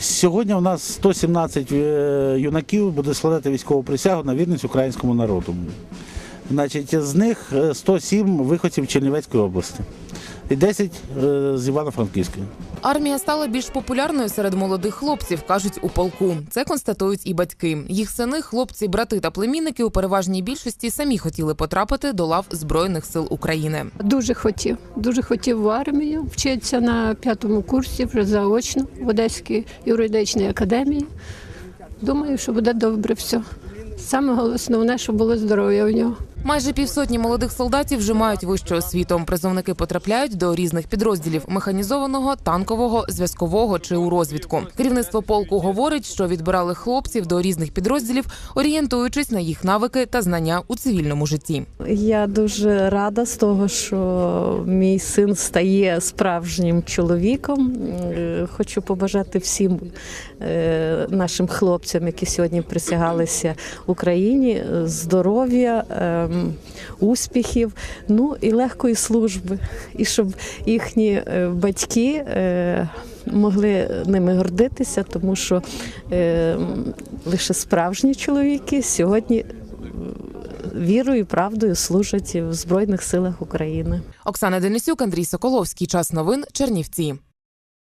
Сьогодні у нас 117 е, юнаків буде складати військову присягу на вірність українському народу. Значить, з них е, 107 виходців Чернівецької області і 10 е, з Івано-Франківської. Армія стала більш популярною серед молодих хлопців, кажуть у полку. Це констатують і батьки. Їх сини, хлопці, брати та племінники у переважній більшості самі хотіли потрапити до лав збройних сил України. Дуже хотів, дуже хотів в армію, вчитися на п'ятому курсі вже заочно в Одеській юридичній академії. Думаю, що буде добре все. Саме головне, щоб було здоров'я у нього. Майже півсотні молодих солдатів вже мають вищу освіту. Призовники потрапляють до різних підрозділів механізованого, танкового, зв'язкового чи у розвідку. Керівництво полку говорить, що відбирали хлопців до різних підрозділів, орієнтуючись на їх навики та знання у цивільному житті. Я дуже рада з того, що мій син стає справжнім чоловіком. Е, Хочу побажати всім е, нашим хлопцям, які сьогодні присягалися Україні, е, здоров'я, ем, успіхів, ну і легкої служби, і щоб їхні е, батьки. е, Могли ними гордитися, тому що е, лише справжні чоловіки сьогодні вірою правдою служать в Збройних силах України. Оксана Денисюк, Андрій Соколовський. Час новин Чернівці.